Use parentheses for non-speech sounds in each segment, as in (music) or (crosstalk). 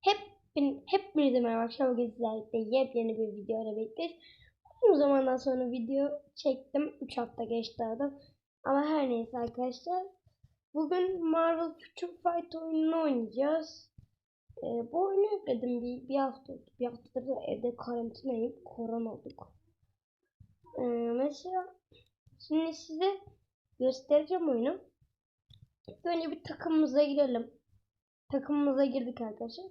Hep hepinize merhaba arkadaşlar. Bugün sizlerle yepyeni bir video ile bekliyoruz. Uzun zamandan sonra video çektim. 3 hafta geçti aradan. Ama her neyse arkadaşlar. Bugün Marvel Future Fight oyununu oynayacağız. Ee, bu oyunu yükledim bir, bir hafta oldu. Bir haftadır da evde karantinayım. Korona olduk. Ee, mesela şimdi size göstereceğim oyunu. Önce bir takımımıza girelim. Takımımıza girdik arkadaşlar.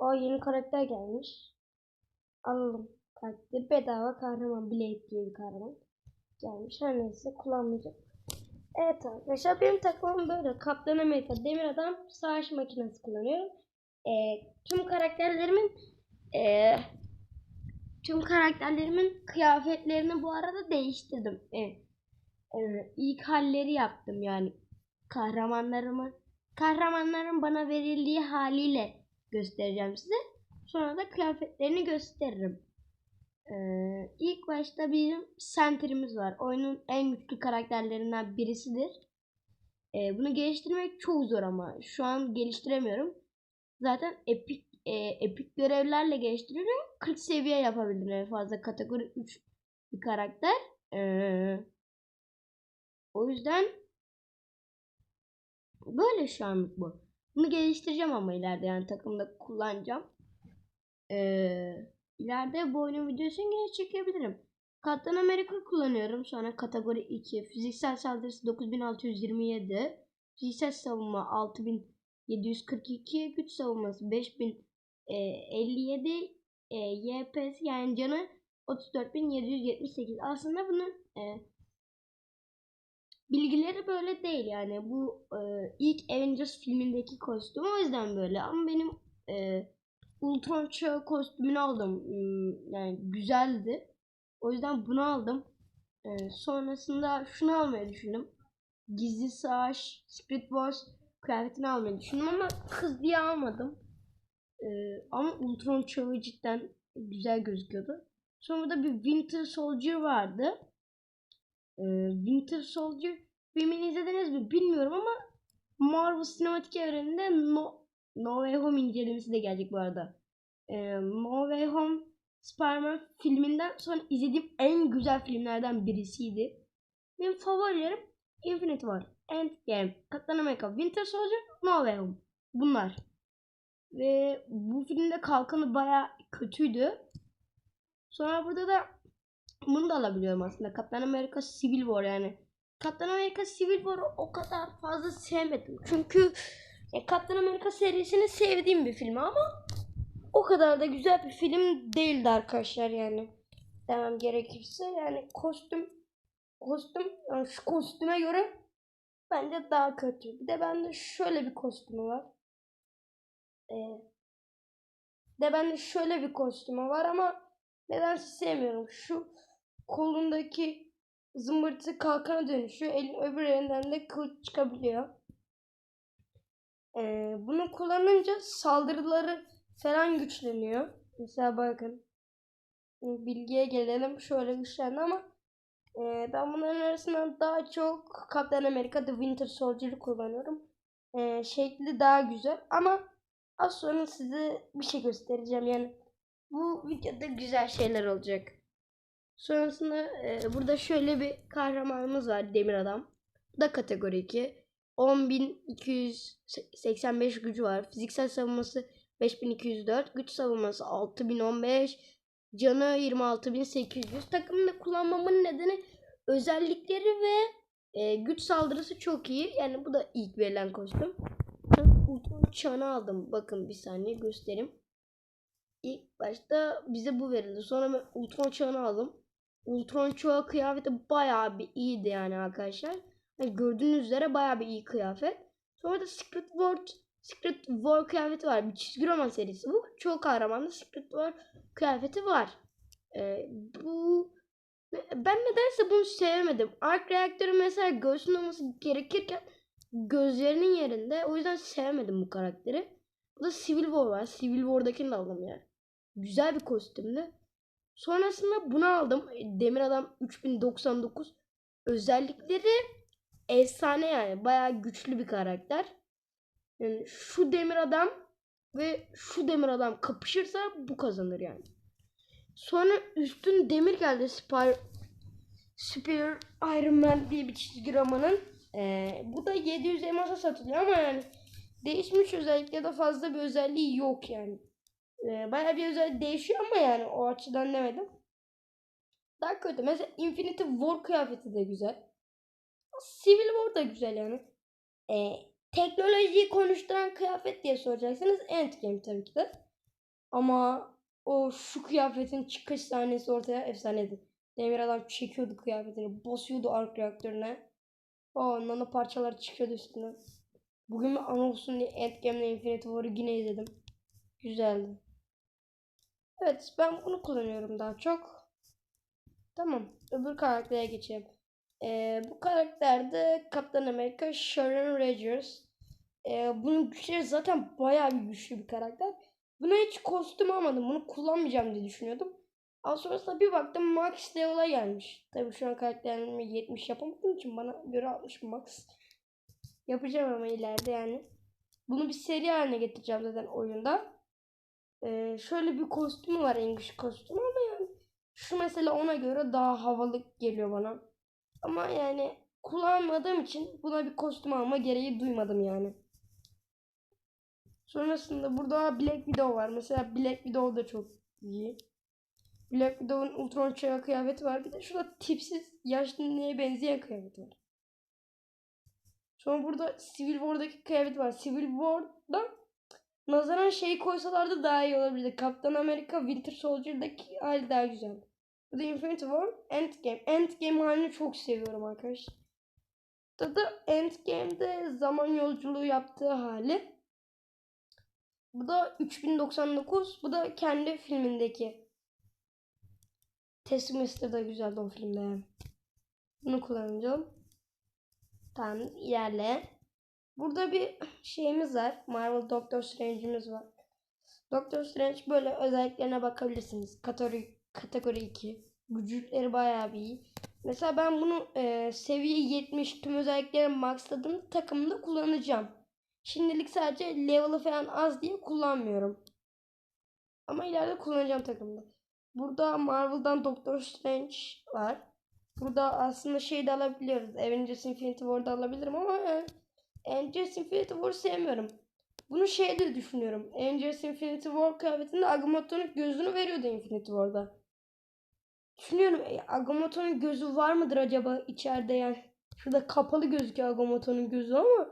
O yeni karakter gelmiş. Alalım karakteri. Bedava kahraman. Blade diye bir kahraman. Gelmiş. Her neyse kullanmayacağım. Evet arkadaşlar benim takımım böyle. Kaptan Amerika, Demir Adam, Savaş Makinesi kullanıyorum. Ee, tüm karakterlerimin ee, tüm karakterlerimin kıyafetlerini bu arada değiştirdim. Evet. Ee, ilk halleri yaptım yani kahramanlarımı kahramanların bana verildiği haliyle göstereceğim size. Sonra da kıyafetlerini gösteririm. Ee, ilk başta bizim Sentinel'imiz var. Oyunun en güçlü karakterlerinden birisidir. Ee, bunu geliştirmek çok zor ama şu an geliştiremiyorum. Zaten epik e, epik görevlerle geliştiriyorum. 40 seviye yapabildim en fazla kategori 3 bir karakter. Ee, o yüzden böyle şu anlık bu. Bunu geliştireceğim ama ileride yani takımda kullanacağım. Ee, ileride bu oyunun videosunu yine çekebilirim. Kaptan Amerika kullanıyorum. Sonra kategori 2. Fiziksel saldırısı 9627. Fiziksel savunma 6742. Güç savunması 5057. E, YPS yani canı 34778. Aslında bunun e, bilgileri böyle değil yani. Bu e, ilk Avengers filmindeki kostüm o yüzden böyle. Ama benim e, Ultron çağı kostümünü aldım. Hmm, yani güzeldi. O yüzden bunu aldım. E, sonrasında şunu almayı düşündüm. Gizli Savaş Spirit Wars kıyafetini almayı düşündüm ama kız diye almadım. E, ama Ultron çağı cidden güzel gözüküyordu. Sonra burada bir Winter Soldier vardı Winter Soldier filmini izlediniz mi bilmiyorum ama Marvel sinematik evreninde No, no Way Home incelemesi de gelecek bu arada. Ee, no Way Home Spider-Man filminden sonra izlediğim en güzel filmlerden birisiydi. Benim favorilerim Infinity War, Endgame, Captain America, Winter Soldier, No Way Home. Bunlar. Ve bu filmde kalkanı baya kötüydü. Sonra burada da bunu da alabiliyorum aslında. Captain America Civil War yani. Captain America Civil War'ı o kadar fazla sevmedim. Çünkü ya Captain America serisini sevdiğim bir film ama o kadar da güzel bir film değildi arkadaşlar yani. Demem gerekirse yani kostüm kostüm yani şu kostüme göre bence daha kötü. Bir de bende şöyle bir kostümü var. Ee, de bende şöyle bir kostümü var ama neden sevmiyorum. Şu kolundaki zımbırtı kalkana dönüşüyor. Elin öbür elinden de kılıç çıkabiliyor. Ee, bunu kullanınca saldırıları falan güçleniyor. Mesela bakın. Bilgiye gelelim. Şöyle güçlendi ama e, ben bunların arasından daha çok Captain America The Winter Soldier'ı kullanıyorum. E, şekli daha güzel ama az sonra size bir şey göstereceğim. Yani bu videoda güzel şeyler olacak. Sonrasında e, burada şöyle bir kahramanımız var Demir Adam. Bu da kategori 2. 10.285 gücü var. Fiziksel savunması 5204. Güç savunması 6015. Canı 26800. Takımda kullanmamın nedeni özellikleri ve e, güç saldırısı çok iyi. Yani bu da ilk verilen kostüm. Ultron çanı aldım. Bakın bir saniye göstereyim. İlk başta bize bu verildi. Sonra ben Ultron çağını aldım. Ultron çağı kıyafeti bayağı bir iyiydi yani arkadaşlar. Yani gördüğünüz üzere bayağı bir iyi kıyafet. Sonra da Secret World Secret War kıyafeti var. Bir çizgi roman serisi bu. Çoğu kahramanda Secret War kıyafeti var. Ee, bu ben nedense bunu sevemedim. Ark reaktörü mesela göğsünün olması gerekirken gözlerinin yerinde. O yüzden sevmedim bu karakteri. Bu da Civil War var. Civil War'dakini de aldım yani. Güzel bir kostümdü. Sonrasında bunu aldım. Demir Adam 3099. Özellikleri efsane yani. Bayağı güçlü bir karakter. Yani şu Demir Adam Ve şu demir adam kapışırsa bu kazanır yani. Sonra üstün demir geldi Spire Superior Iron Man diye bir çizgi romanın. Ee, bu da 700 elmasa satılıyor ama yani değişmiş özellik ya da fazla bir özelliği yok yani. Ee, bayağı bir özellik değişiyor ama yani o açıdan demedim. Daha kötü. Mesela Infinity War kıyafeti de güzel. Civil War da güzel yani. Ee, teknolojiyi konuşturan kıyafet diye soracaksınız. Endgame tabii ki de. Ama o şu kıyafetin çıkış sahnesi ortaya efsaneydi. Demir adam çekiyordu kıyafetini. Basıyordu ark reaktörüne. O nano parçalar çıkıyordu üstüne. Bugün bir an olsun diye Endgame'le Infinity War'ı yine izledim. Güzeldi. Evet ben bunu kullanıyorum daha çok. Tamam. Öbür karaktere geçelim. Ee, bu karakter de Captain America Sharon Rogers. Ee, bunun güçleri zaten bayağı bir güçlü bir karakter. Buna hiç kostüm almadım. Bunu kullanmayacağım diye düşünüyordum. Ama sonrasında bir baktım Max Level'a gelmiş. Tabii şu an karakterimi 70 yapamadığım için bana göre 60 Max. Yapacağım ama ileride yani. Bunu bir seri haline getireceğim zaten oyunda. Ee, şöyle bir kostümü var English kostümü ama yani şu mesela ona göre daha havalı geliyor bana. Ama yani kullanmadığım için buna bir kostüm alma gereği duymadım yani. Sonrasında burada Black Widow var. Mesela Black Widow da çok iyi. Black Widow'un Ultron çağı kıyafeti var. Bir de şurada tipsiz yaşlı neye benzeyen kıyafeti var. Sonra burada Civil War'daki kıyafet var. Civil War'da nazaran şey koysalardı daha iyi olabilirdi. Kaptan Amerika Winter Soldier'daki hali daha güzel. Bu da Infinity War Endgame. Endgame halini çok seviyorum arkadaşlar. Burada da Endgame'de zaman yolculuğu yaptığı hali. Bu da 3099. Bu da kendi filmindeki. Taskmaster da güzeldi o filmde. Bunu kullanacağım. Tamam ilerle. Burada bir şeyimiz var. Marvel Doctor Strange'imiz var. Doctor Strange böyle özelliklerine bakabilirsiniz. Kategori, kategori 2. Güçleri bayağı bir iyi. Mesela ben bunu e, seviye 70 tüm özelliklerini maxladığımda takımda kullanacağım. Şimdilik sadece level'ı falan az diye kullanmıyorum. Ama ileride kullanacağım takımda. Burada Marvel'dan Doctor Strange var. Burada aslında şey de alabiliyoruz. Avengers Infinity War'da alabilirim ama yani Avengers Infinity War'u sevmiyorum. Bunu şeyde düşünüyorum. Avengers Infinity War kıyafetinde Agamotto'nun gözünü veriyordu Infinity War'da. Düşünüyorum e, Agamotto'nun gözü var mıdır acaba içeride yani. Şurada kapalı gözüküyor Agamotto'nun gözü ama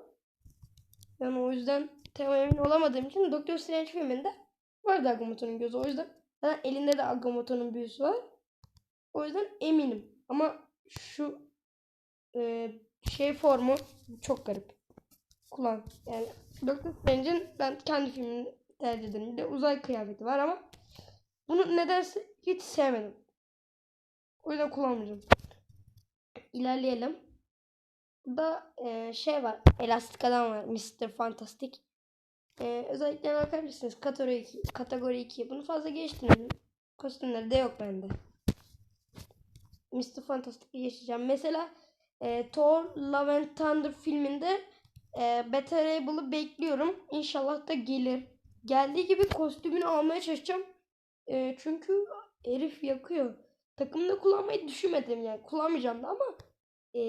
yani o yüzden tam emin olamadığım için Doctor Strange filminde vardı Agamotto'nun gözü. O yüzden zaten elinde de Agamotto'nun büyüsü var. O yüzden eminim. Ama şu e, şey formu çok garip. Kullan. Yani Doctor Strange'in ben kendi filmini tercih ederim. Bir de uzay kıyafeti var ama bunu nedense hiç sevmedim. O yüzden kullanmayacağım. İlerleyelim. Burada e, şey var. Elastik adam var. Mr. Fantastic. E, özellikle bakabilirsiniz. Kategori 2. Kategori 2. Bunu fazla geçtim. Kostümleri de yok bende. Mr. Fantastic'i geçeceğim. Mesela e, Thor Love and Thunder filminde e, Beta Rable'ı bekliyorum. İnşallah da gelir. Geldiği gibi kostümünü almaya çalışacağım. E, çünkü herif yakıyor. Takımda kullanmayı düşünmedim yani. Kullanmayacağım da ama e,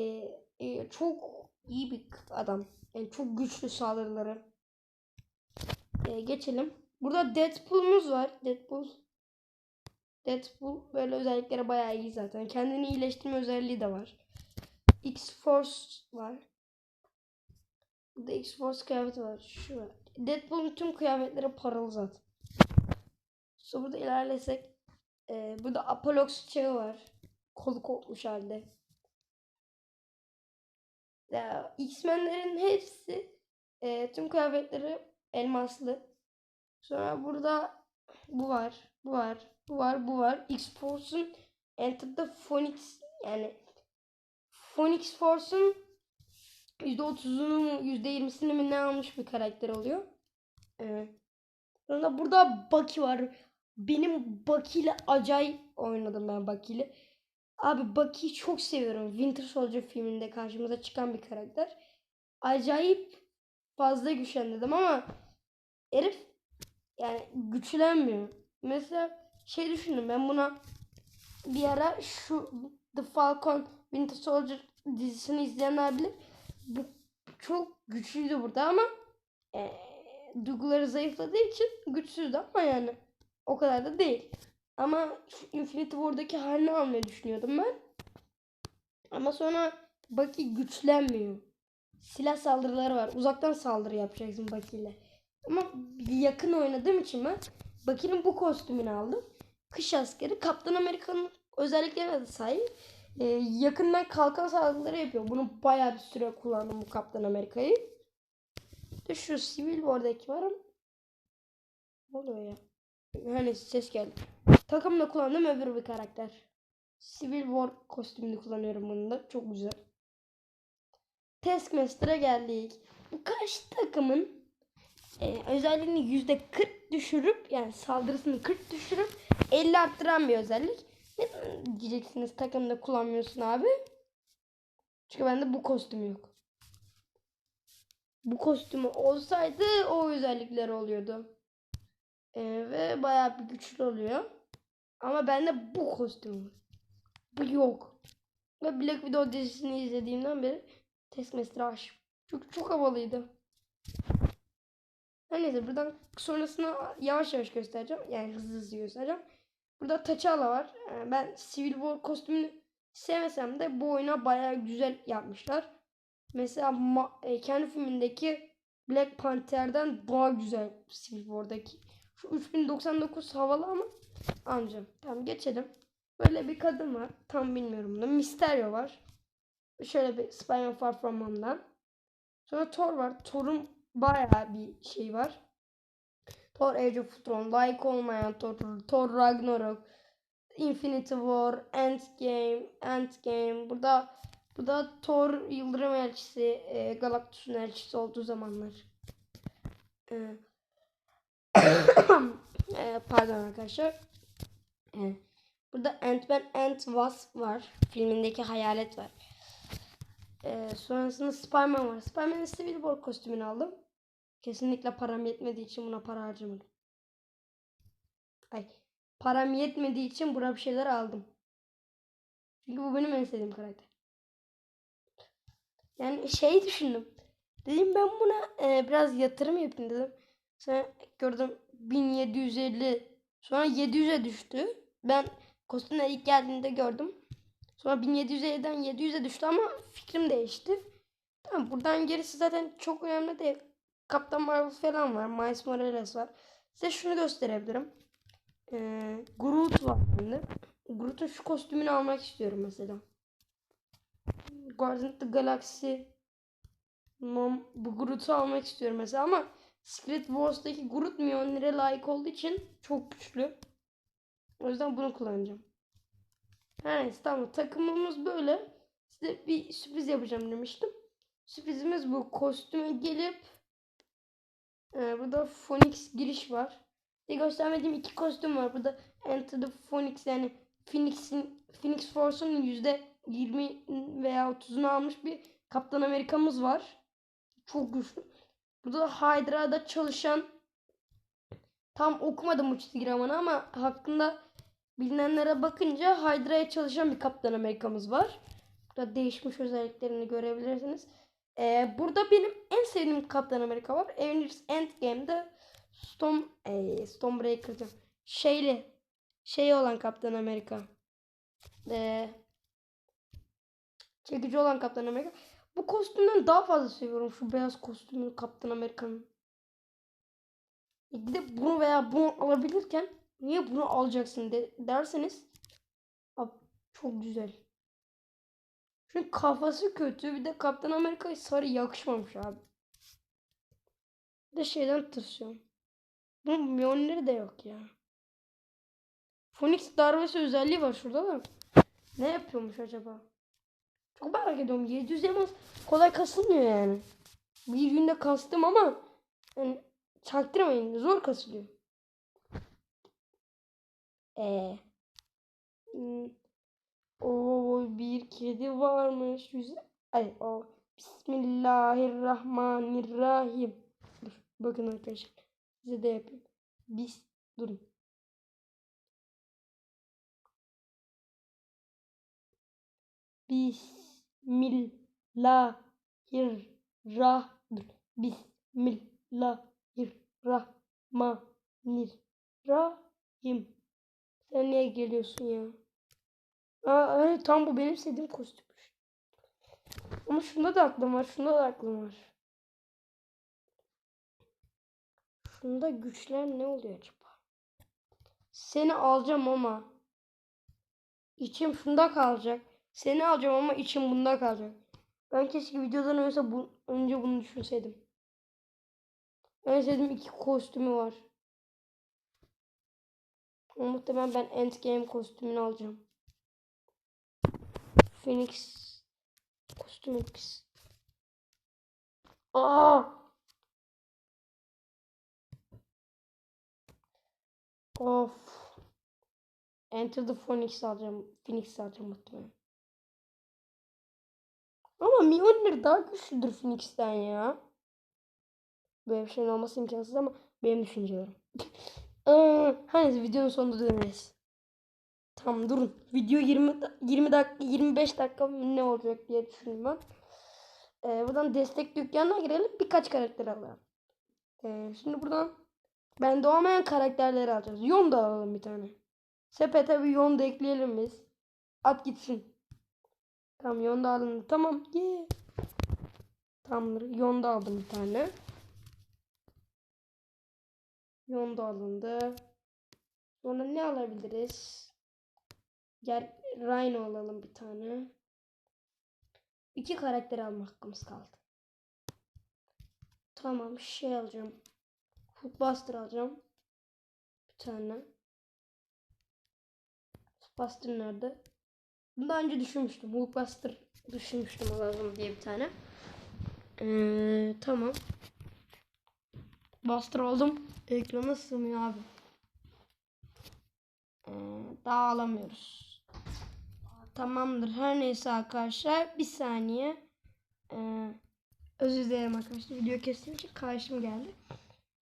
e, çok iyi bir adam. Yani çok güçlü saldırıları. E, geçelim. Burada Deadpool'umuz var. Deadpool. Deadpool böyle özelliklere bayağı iyi zaten. Kendini iyileştirme özelliği de var. X-Force var. Burada X-Force kıyafeti var. Şu var. Deadpool'un tüm kıyafetleri paralı zaten. Sonra burada ilerlesek. E, burada Apollox çağı var. Kolu kopmuş halde. Ya, X-Men'lerin hepsi e, tüm kıyafetleri elmaslı. Sonra burada bu var. Bu var. Bu var. Bu var. X-Force'un Enter the Phoenix yani Phoenix Force'un %30'unu mu %20'sini mi ne almış bir karakter oluyor. Evet. Sonra burada Bucky var. Benim Bucky ile acayip oynadım ben Bucky ile. Abi Bucky'yi çok seviyorum. Winter Soldier filminde karşımıza çıkan bir karakter. Acayip fazla güçlendirdim ama herif yani güçlenmiyor. Mesela şey düşündüm ben buna bir ara şu The Falcon Winter Soldier dizisini izleyenler bilir. Bu çok güçlüydü burada ama e, duyguları zayıfladığı için güçsüzdü ama yani o kadar da değil. Ama Infinity War'daki halini almayı düşünüyordum ben. Ama sonra Bucky güçlenmiyor. Silah saldırıları var. Uzaktan saldırı yapacaksın Bucky ile. Ama yakın oynadığım için ben Bucky'nin bu kostümünü aldım. Kış askeri Kaptan Amerika'nın özelliklerine de sahip. Ee, yakından kalkan saldırıları yapıyor. Bunu bayağı bir süre kullandım bu Kaptan Amerika'yı. De şu Civil War'daki var ama ne oluyor ya? Hani ses geldi. Takımda kullandığım öbür bir karakter. Civil War kostümünü kullanıyorum bunu da. Çok güzel. Taskmaster'a geldik. Bu karşı takımın e, özelliğini yüzde 40 düşürüp yani saldırısını 40 düşürüp 50 arttıran bir özellik. Neden diyeceksiniz takımda kullanmıyorsun abi? Çünkü bende bu kostüm yok. Bu kostümü olsaydı o özellikler oluyordu. E, ve bayağı bir güçlü oluyor. Ama bende bu kostüm var. Bu yok. Ve Black Widow dizisini izlediğimden beri Taskmaster'a aşığım. Çünkü çok havalıydı. Her neyse buradan sonrasını yavaş yavaş göstereceğim. Yani hızlı hızlı göstereceğim. Burada T'Challa var. Ee, Ben Civil War kostümünü sevmesem de bu oyuna bayağı güzel yapmışlar. Mesela e, kendi filmindeki Black Panther'den daha güzel Civil War'daki. Şu 3099 havalı ama amcam. Tamam geçelim. Böyle bir kadın var. Tam bilmiyorum bunu. Mysterio var. Şöyle bir Spider-Man Far From Home'dan. Sonra Thor var. Thor'un bayağı bir şey var. Thor Age of Ultron, like olmayan Thor, Thor Ragnarok, Infinity War, Endgame, Endgame. Burada burada Thor Yıldırım Elçisi, e, Galactus'un elçisi olduğu zamanlar. E, (coughs) e, pardon arkadaşlar. E, burada Ant-Man and Wasp var. Filmindeki hayalet var. E, sonrasında Spider-Man var. Spider-Man'in Civil War kostümünü aldım. Kesinlikle param yetmediği için buna para harcamadım. Ay. Param yetmediği için buna bir şeyler aldım. Çünkü bu benim en sevdiğim karakter. Yani şey düşündüm. Dedim ben buna e, biraz yatırım yapayım dedim. Sonra gördüm 1750 sonra 700'e düştü. Ben kostümler ilk geldiğinde gördüm. Sonra 1750'den 700'e düştü ama fikrim değişti. Tamam buradan gerisi zaten çok önemli değil. Kaptan Marvel falan var. Miles Morales var. Size şunu gösterebilirim. Ee, Groot var bende. Groot'un şu kostümünü almak istiyorum mesela. Guardians of the Galaxy Mom, bu Groot'u almak istiyorum mesela ama Secret Wars'taki Groot Mjolnir'e layık olduğu için çok güçlü. O yüzden bunu kullanacağım. Her neyse tamam takımımız böyle. Size bir sürpriz yapacağım demiştim. Sürprizimiz bu. Kostüme gelip ee, burada Phoenix giriş var. Size göstermediğim iki kostüm var. Burada Enter the Phoenix yani Phoenix'in Phoenix Force'un yüzde 20 veya 30'unu almış bir Kaptan Amerika'mız var. Çok güçlü. Burada da Hydra'da çalışan tam okumadım bu çizgi romanı ama hakkında bilinenlere bakınca Hydra'ya çalışan bir Kaptan Amerika'mız var. Burada değişmiş özelliklerini görebilirsiniz. Ee, burada benim en sevdiğim Kaptan Amerika var. Avengers Endgame'de Storm, ee, Stormbreaker diyorum. Şeyli. Şey olan Kaptan Amerika. Ee, çekici olan Kaptan Amerika. Bu kostümden daha fazla seviyorum şu beyaz kostümü Kaptan Amerika'nın. E, Gidip bunu veya bunu alabilirken niye bunu alacaksın de, derseniz çok güzel. Çünkü kafası kötü. Bir de Kaptan Amerika'ya sarı yakışmamış abi. Bir de şeyden tırsıyorum. Bunun Mjolnir'i de yok ya. Phoenix darbesi özelliği var şurada da. Ne yapıyormuş acaba? Çok merak ediyorum. 700 elmas kolay kasılmıyor yani. Bir günde kastım ama yani çaktırmayın zor kasılıyor. Eee. Hmm. O bir kedi varmış. Ay o. Bismillahirrahmanirrahim. Dur, bakın arkadaşlar. Size de yapayım. Bis durun. Bismillahirrahmanirrahim. Bismillahirrahmanirrahim. Sen niye geliyorsun ya? Aa, evet, tam bu benim istediğim kostümmüş. Ama şunda da aklım var. Şunda da aklım var. Şunda güçler ne oluyor acaba? Seni alacağım ama içim şunda kalacak. Seni alacağım ama içim bunda kalacak. Ben keşke videodan önce, bu, önce bunu düşünseydim. En sevdiğim iki kostümü var. Muhtemelen ben Endgame kostümünü alacağım. Phoenix kostüm X. Aa! Of. Enter the Phoenix alacağım. Phoenix alacağım muhtemelen. Ama Mjolnir daha güçlüdür Phoenix'ten ya. Böyle bir şeyin olması imkansız ama benim düşüncelerim. (laughs) Hani videonun sonunda döneriz. Tamam durun. Video 20 da- 20 dakika 25 dakika ne olacak diye düşündüm ben. Ee, buradan destek dükkanına girelim. Birkaç karakter alalım. Ee, şimdi buradan bende olmayan karakterleri alacağız. Yon da alalım bir tane. Sepete bir yon da ekleyelim biz. At gitsin. Tamam yon da alındı. Tamam. Yeah. Tamamdır. Yon da aldım bir tane. Yon da alındı. Sonra ne alabiliriz? Gel Rhino alalım bir tane. İki karakter alma hakkımız kaldı. Tamam şey alacağım. Hookbuster alacağım. Bir tane. Hookbuster nerede? Bunu daha önce düşünmüştüm. Hookbuster düşünmüştüm alalım diye bir tane. Ee, tamam. Buster aldım. Ekrana sığmıyor abi. Ee, daha alamıyoruz. Tamamdır. Her neyse arkadaşlar. Bir saniye. Ee, özür dilerim arkadaşlar. Video kestiğim için karşım geldi.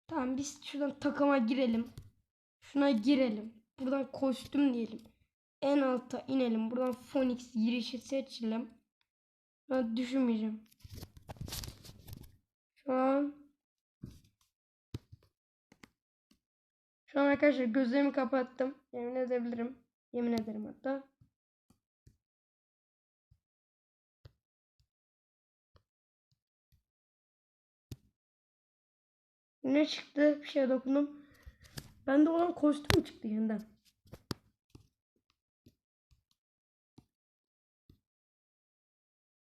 Tamam biz şuradan takıma girelim. Şuna girelim. Buradan kostüm diyelim. En alta inelim. Buradan Phoenix girişi seçelim. Ben düşünmeyeceğim. Şu an Şu an arkadaşlar gözlerimi kapattım. Yemin edebilirim. Yemin ederim hatta. Ne çıktı? Bir şeye dokundum. Bende olan kostüm çıktı yeniden.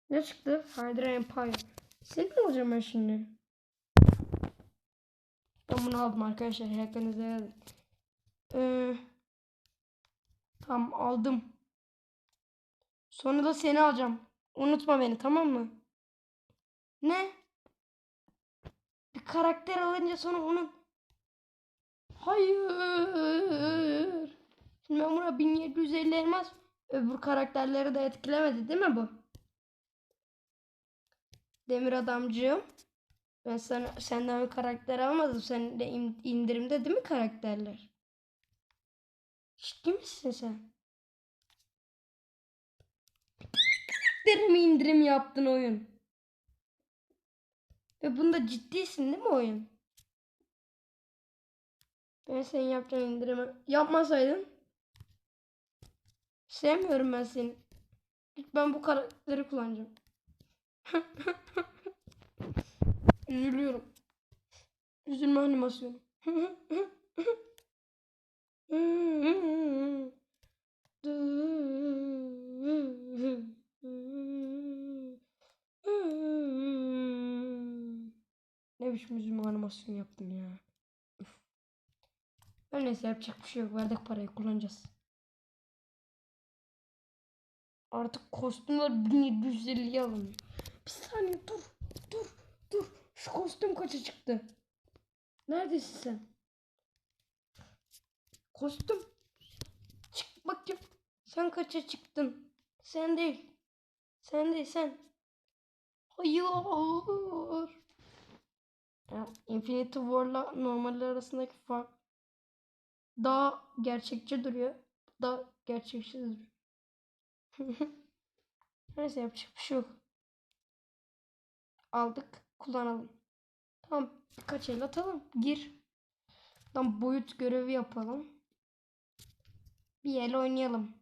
Ne çıktı? Hydra Empire. Seni mi alacağım ben şimdi? Ben bunu aldım arkadaşlar. Hepinize yazın. Ee, tamam aldım. Sonra da seni alacağım. Unutma beni tamam mı? Ne? Karakter alınca sonra onun Hayır. Şimdi ben buna 1750 elmas öbür karakterleri de etkilemedi değil mi bu? Demir adamcığım. Ben sana senden bir karakter almadım. Sen de in- indirimde değil mi karakterler? Ciddi misin sen? Karakterime indirim yaptın oyun. Ve bunda ciddisin değil mi oyun? Ben senin yapacağın indirimi yapmasaydın. Sevmiyorum ben seni. Ben bu karakteri kullanacağım. (laughs) Üzülüyorum. Üzülme animasyonu. Ne (laughs) (laughs) biçim üzülme animasyonu yaptım ya. Her neyse yapacak bir şey yok. Verdik parayı kullanacağız. Artık kostümler 1750'ye alınıyor. Bir saniye dur. Dur. Dur. Şu kostüm kaça çıktı? Neredesin sen? Kostüm. Çık bakayım. Sen kaça çıktın? Sen değil. Sen değil sen. Hayır. Infinity War'la normal arasındaki fark daha gerçekçi duruyor. Daha gerçekçi duruyor. (laughs) Neyse yapacak bir şey yok. Aldık. Kullanalım. Tamam. Birkaç el atalım. Gir. Tam boyut görevi yapalım. Bir el oynayalım.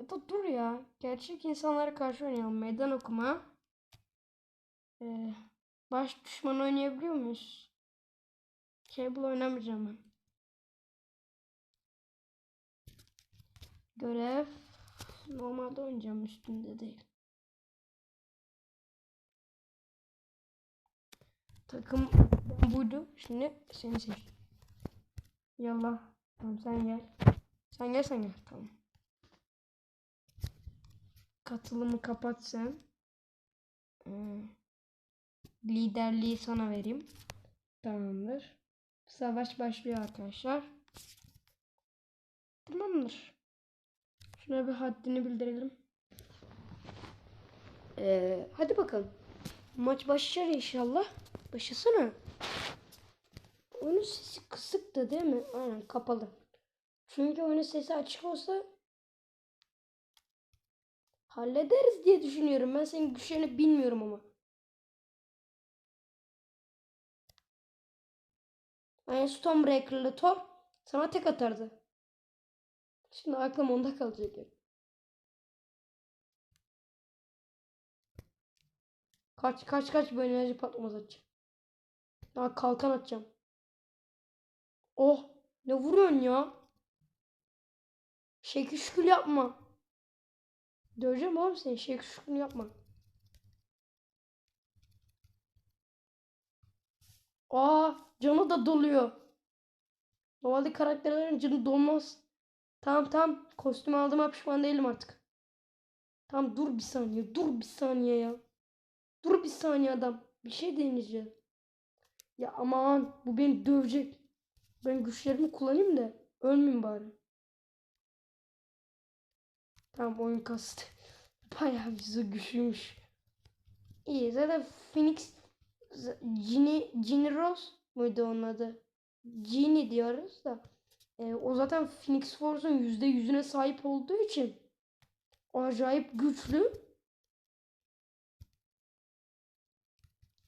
Ya da dur ya. Gerçek insanlara karşı oynayalım. Meydan okuma. Ee, baş düşman oynayabiliyor muyuz? Cable oynamayacağım ben. Görev. Normalde oynayacağım üstünde değil. Takım buydu. Şimdi seni seç. Yallah. Tamam sen gel. Sen gel sen gel. Tamam. Katılımı kapat sen. Ee, liderliği sana vereyim. Tamamdır. Savaş başlıyor arkadaşlar. Tamamdır. Şuna bir haddini bildirelim. Ee, hadi bakalım. Maç başlar inşallah. Başlasana. Oyunun sesi kısık da değil mi? Aynen kapalı. Çünkü oyunun sesi açık olsa hallederiz diye düşünüyorum. Ben senin güçlerini bilmiyorum ama. Aynen Stormbreaker'lı Thor sana tek atardı. Şimdi aklım onda kalacak. Kaç kaç kaç böyle enerji patlaması atacağım. Daha kalkan atacağım. Oh ne vuruyorsun ya? Şekil şükür yapma. Döveceğim oğlum seni. Şekil şükür yapma. Aa canı da doluyor. Normalde karakterlerin canı dolmaz. Tamam tamam. Kostüm aldığıma pişman değilim artık. Tamam dur bir saniye. Dur bir saniye ya. Dur bir saniye adam. Bir şey deneyeceğim. Ya aman bu beni dövecek. Ben güçlerimi kullanayım da ölmeyeyim bari. Tamam oyun kastı. (laughs) Bayağı bize güçlüymüş. İyi zaten Phoenix Ginny, Ginny Rose muydu onun adı? Ginny diyoruz da. E, o zaten Phoenix Force'un %100'üne sahip olduğu için acayip güçlü.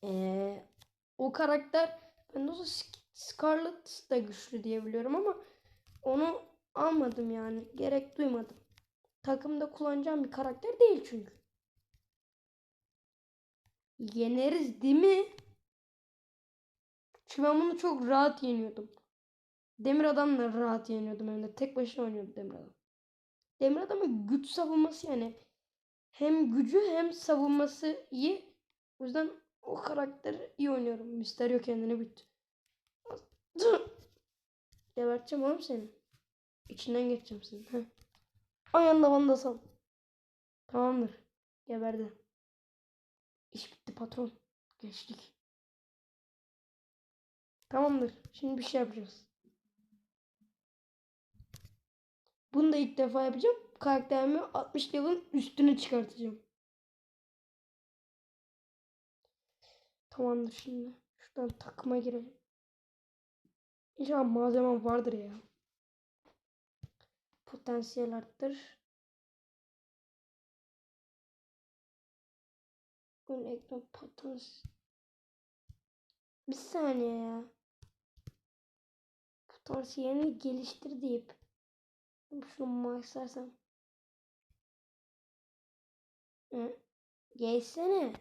E, o karakter ben de olsa Scarlet da güçlü diye biliyorum ama onu almadım yani. Gerek duymadım. Takımda kullanacağım bir karakter değil çünkü. Yeneriz değil mi? Çünkü ben bunu çok rahat yeniyordum. Demir adamla rahat yeniyordum hem de. Tek başına oynuyordu Demir adam. Demir adamın güç savunması yani. Hem gücü hem savunması iyi. O yüzden o karakteri iyi oynuyorum. Mysterio kendini büyüttü. (laughs) Geberteceğim oğlum seni. İçinden geçeceğim seni. Ayağında vandasal. Tamamdır. Geberdi. İş bitti patron. Geçtik. Tamamdır. Şimdi bir şey yapacağız. Bunu da ilk defa yapacağım. Karakterimi 60 level'ın üstüne çıkartacağım. Tamamdır şimdi. Şuradan takıma girelim. İnşallah malzemem vardır ya. Potansiyel arttır. Ön ekran potansiyel. Bir saniye ya. Potansiyelini geliştir deyip şunu maksarsam. Hı? Gelsene.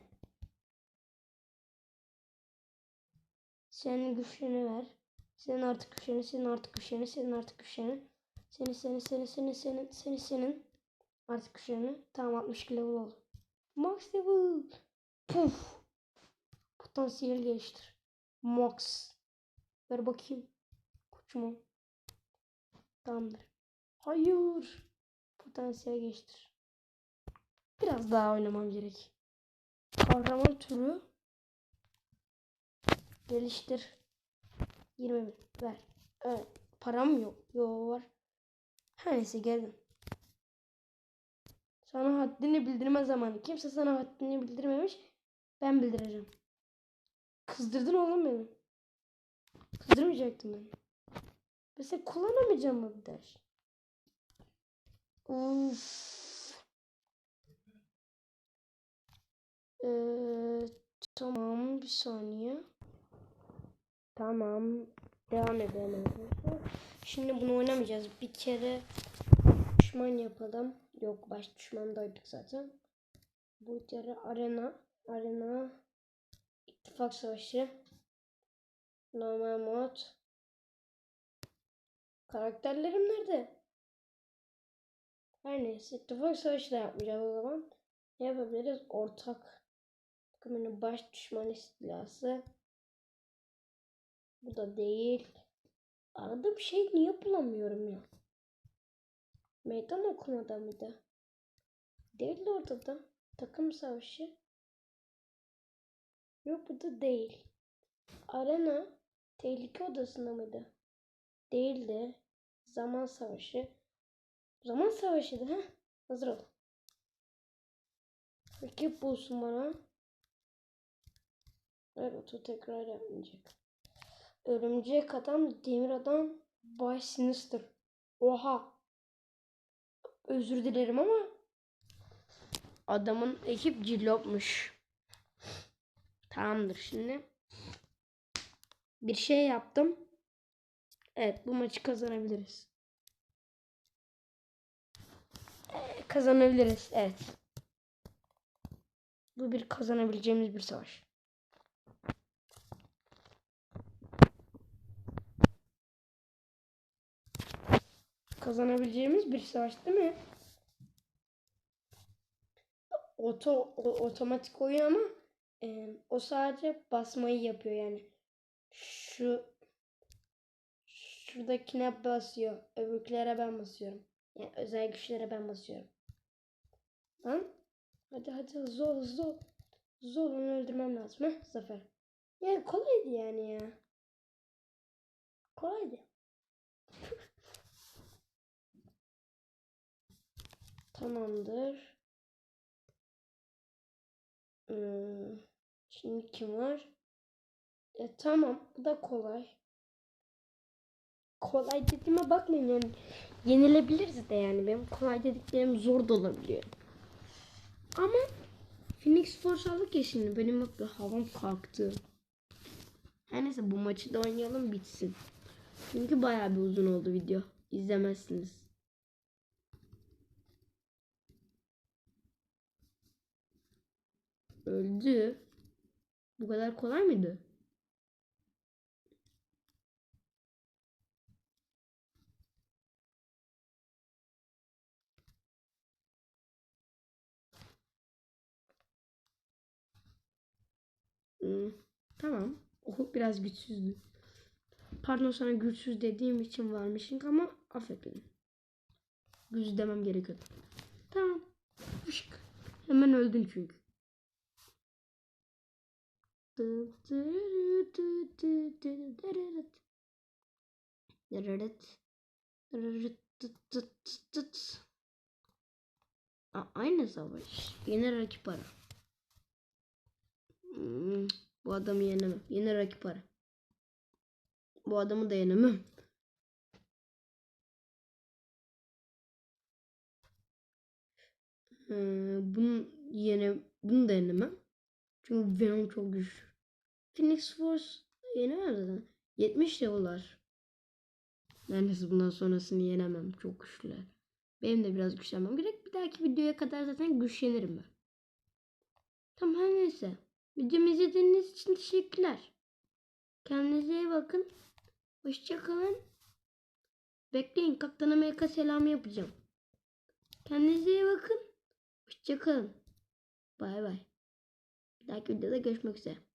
Senin güçlerini ver. Senin artık güçlerini, senin artık güçlerini, senin artık güçlerini. Seni, seni, seni, seni, senin, seni, senin. Artık güçlerini. Tamam 62 level oldu. Max level. Puf. Potansiyel geliştir. Max. Ver bakayım. Koçuma. Tamamdır. Hayır. Potansiyel geliştir. Biraz daha oynamam gerek. Kahraman türü. Geliştir. 20 bin. Ver. Evet. Param yok. Yo var. Her neyse geldim. Sana haddini bildirme zamanı. Kimse sana haddini bildirmemiş. Ben bildireceğim. Kızdırdın oğlum beni. Kızdırmayacaktım beni. Mesela kullanamayacağım mı bir ders? Ee, tamam bir saniye. Tamam. Devam edelim arkadaşlar. Şimdi bunu oynamayacağız. Bir kere düşman yapalım. Yok baş düşmandaydık zaten. Bu kere arena. Arena. İttifak savaşı. Normal mod. Karakterlerim nerede? Her neyse. İttifak savaşı da yapmayacağız o zaman. Ne yapabiliriz? Ortak. Takımının baş düşman istilası. Bu da değil. Aradığım şey niye bulamıyorum ya? Meydan okumada mıydı? Değil orada da. Takım savaşı. Yok bu da değil. Arena tehlike odasında mıydı? Değildi. Zaman savaşı. Zaman savaşıydı ha? Hazır ol. Rakip bulsun bana. Evet o tekrar yapmayacak. Örümcek adam, demir adam, Bay Sinister. Oha. Özür dilerim ama adamın ekip cillopmuş. Tamamdır şimdi. Bir şey yaptım. Evet bu maçı kazanabiliriz. Ee, kazanabiliriz. Evet. Bu bir kazanabileceğimiz bir savaş. Kazanabileceğimiz bir savaş değil mi? Oto, o- otomatik oyun ama e, o sadece basmayı yapıyor yani. Şu şuradakine basıyor. Öbürkülere ben basıyorum. Yani özel güçlere ben basıyorum. Lan hadi hadi hızlı ol hızlı onu öldürmem lazım. Heh zafer. Yani kolaydı yani ya. Kolaydı. (laughs) Tamamdır. Hmm, Şimdi kim var? E, tamam. Bu da kolay. Kolay dediğime bakmayın yani. Yenilebiliriz de yani. Benim kolay dediklerim zor da olabiliyor. Ama Phoenix Force aldık ya şimdi. Benim bak bir havam kalktı. Her neyse bu maçı da oynayalım bitsin. Çünkü bayağı bir uzun oldu video. İzlemezsiniz. Öldü. Bu kadar kolay mıydı? Hmm, tamam. O biraz güçsüzdü. Pardon sana güçsüz dediğim için varmışım ama affet beni. Güç demem gerekiyordu. Tamam. Fışk. Hemen öldün çünkü. Aynı savaş. Yine rakip ara. Hmm, bu adamı yenemem. Yine rakip ara. Bu adamı da yenemem. Hmm, bunu yene bunu da yenemem. Çünkü Venom çok güçlü. Phoenix Force yenemem zaten. 70 level'lar. Neredeyse bundan sonrasını yenemem. Çok güçlüler. Benim de biraz güçlenmem gerek. Bir dahaki videoya kadar zaten güçlenirim ben. Tamam her neyse. Videomu izlediğiniz için teşekkürler. Kendinize iyi bakın. Hoşçakalın. Bekleyin Kaptan Amerika selamı yapacağım. Kendinize iyi bakın. Hoşçakalın. Bay bay. Bir dahaki videoda görüşmek üzere.